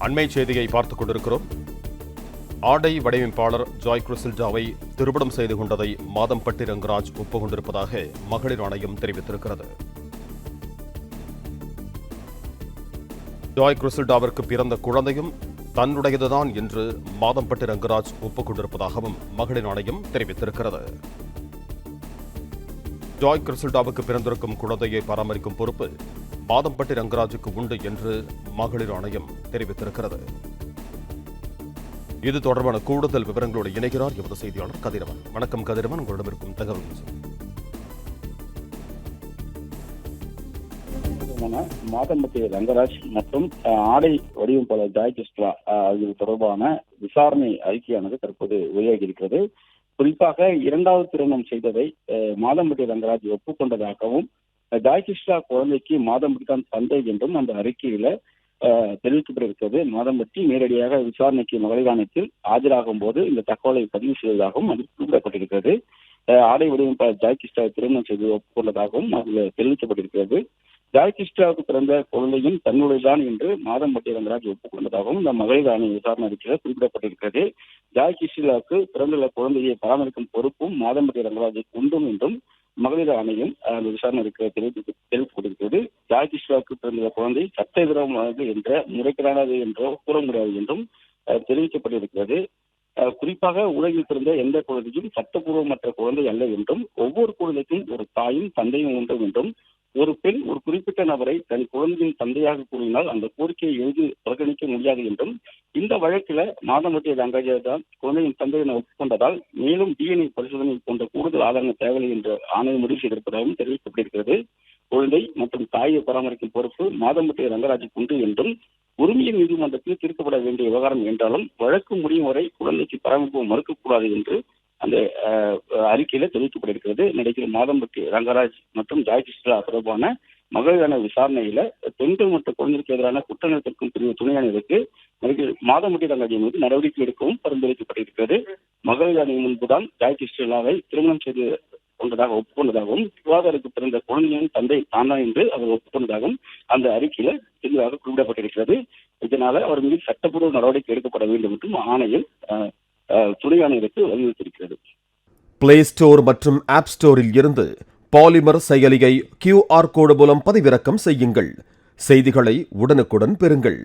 அண்மை செய்தியை பார்த்துக் கொண்டிருக்கிறோம். ஆடை வடிவமைப்பாளர் ஜாய் கிறிசில்டாவை திருமணம் செய்து கொண்டதை மாதம்பட்டி ரங்கராஜ் ஒப்புக்கொண்டிருப்பதாக மகளிர் ஆணையம் தெரிவித்திருக்கிறது. ஜாய் கிறிசில்டாவிற்கு பிறந்த குழந்தையும் தன்னுடையதுதான் என்று மாதம்பட்டி ரங்கராஜ் ஒப்புக்கொண்டிருப்பதாகவும் மகளிர் ஆணையம் தெரிவித்திருக்கிறது. ஜாய் கிறிசில்டாவுக்கு பிறந்திருக்கும் குழந்தையை பராமரிக்கும் பொறுப்பு மாதம்பட்டி ரங்கராஜுக்கு உண்டு என்று மகளிர் ஆணையம் தெரிவித்திருக்கிறது. இது தொடர்பான கூடுதல் விவரங்களோடு இணைகிறார் எமது செய்தியாளர் கதிரவன். வணக்கம் கதிரவன். உங்களிடம் இருக்கும் தகவல் மாதம்பட்டி ரங்கராஜ் மற்றும் ஆடை வடிவமைப்பாளர் ஜாய் கிருஷ்ணா அஹ், ஆகியோர் தொடர்பான விசாரணை அறிக்கையானது தற்போது வெளியாகி இருக்கிறது குறிப்பாக இரண்டாவது திருமணம் செய்ததை மாதம்பட்டி ரங்கராஜ் ஒப்புக்கொண்டதாகவும் அஹ், ஜாய் குழந்தைக்கு மாதம்பட்டி தான் தந்தை என்றும் அந்த அறிக்கையில தெரிவிக்கப்பட்டிருக்கிறது. மாதம்பட்டி நேரடியாக விசாரணைக்கு மகளிர் ஆஜராகும் போது இந்த தகவலை பதிவு செய்ததாகவும் அதில் குறிப்பிடப்பட்டிருக்கிறது. ஆடை வடிவமைப்பாளர் ஜாய் திருமணம் செய்து ஒப்புக்கொண்டதாகவும் அதில் தெரிவிக்கப்பட்டிருக்கிறது. ஜாய் பிறந்த குழந்தையும் தன்னுடையதான் என்று மாதம்பட்டி ரங்கராஜ் ஒப்புக்கொண்டதாகவும் இந்த மகளிர் ஆணைய விசாரணை அறிக்கையில் குறிப்பிடப்பட்டிருக்கிறது. ஜாய் பிறந்துள்ள குழந்தையை பராமரிக்கும் பொறுப்பும் மாதம்பட்டி ரங்கராஜுக்கு உண்டும் என்றும் மகளிர் ஆணையம் அந்த விசாரணை இருக்கிற தெரிவித்து தெரிவிக்கப்பட்டிருக்கிறது ஜாய் கிருஷ்ணாவுக்கு குழந்தை சட்டவிரோதமானது என்ற முறைகேடானது என்றோ கூற முடியாது என்றும் தெரிவிக்கப்பட்டிருக்கிறது. குறிப்பாக உலகில் பிறந்த எந்த குழந்தையும் சட்டப்பூர்வமற்ற குழந்தை அல்ல என்றும் ஒவ்வொரு குழந்தைக்கும் ஒரு தாயும் தந்தையும் உண்டு என்றும் ஒரு பெண் ஒரு குறிப்பிட்ட நபரை தன் குழந்தையின் தந்தையாக கூறினால் அந்த கோரிக்கையை எழுதி புறக்கணிக்க முடியாது என்றும் இந்த வழக்கில் மாதம்பட்டி ரங்கராஜ் தான் குழந்தையின் தந்தை என ஒப்புக்கொண்டதால் மேலும் டிஎன்ஏ பரிசோதனை போன்ற கூடுதல் ஆதாரங்கள் தேவையில்லை என்று ஆணையம் முடிவு செய்திருப்பதாகவும் தெரிவிக்கப்பட்டிருக்கிறது. குழந்தை மற்றும் தாயை பராமரிக்கும் பொறுப்பு மாதம்பட்டி ரங்கராஜுக்கு உண்டு என்றும் உரிமையின் நீதிமன்றத்தில் தீர்க்கப்பட வேண்டிய விவகாரம் என்றாலும் வழக்கு முடியும் வரை குழந்தைக்கு பராமரிப்பு மறுக்கக்கூடாது என்று அந்த அறிக்கையில தெரிவிக்கப்பட்டிருக்கிறது. நடிகர் மாதம்பட்டி ரங்கராஜ் மற்றும் ஜாய் கிருஷ்ணா தொடர்பான மகளிரான விசாரணையில பெண்கள் மற்றும் குழந்தைகளுக்கு எதிரான குற்றநிறுத்தம் பிரிவு துணை நடிகர் மாதம்பட்டி ரங்கராஜ் மீது நடவடிக்கை எடுக்கவும் பரிந்துரைக்கப்பட்டிருக்கிறது. மகளிர் ஆணையம் முன்புதான் ஜாய் கிருஷ்ணாவை திருமணம் செய்து கொண்டதாக ஒப்புக்கொண்டதாகவும் விவாதருக்கு பிறந்த குழந்தையின் தந்தை தானா என்று அவர் ஒப்புக்கொண்டதாகவும் அந்த அறிக்கையில தெளிவாக குறிப்பிடப்பட்டிருக்கிறது. இதனால அவர் மீது சட்டப்பூர்வ நடவடிக்கை எடுக்கப்பட வேண்டும் என்றும் ஆணையில் அஹ், வலியுறுத்தியிருக்கிறது. பிளே ஸ்டோர் மற்றும் ஆப் ஸ்டோரில் இருந்து பாலிமர் செயலியை கியூஆர் கோடு மூலம் பதிவிறக்கம் செய்யுங்கள். செய்திகளை உடனுக்குடன் பெறுங்கள்.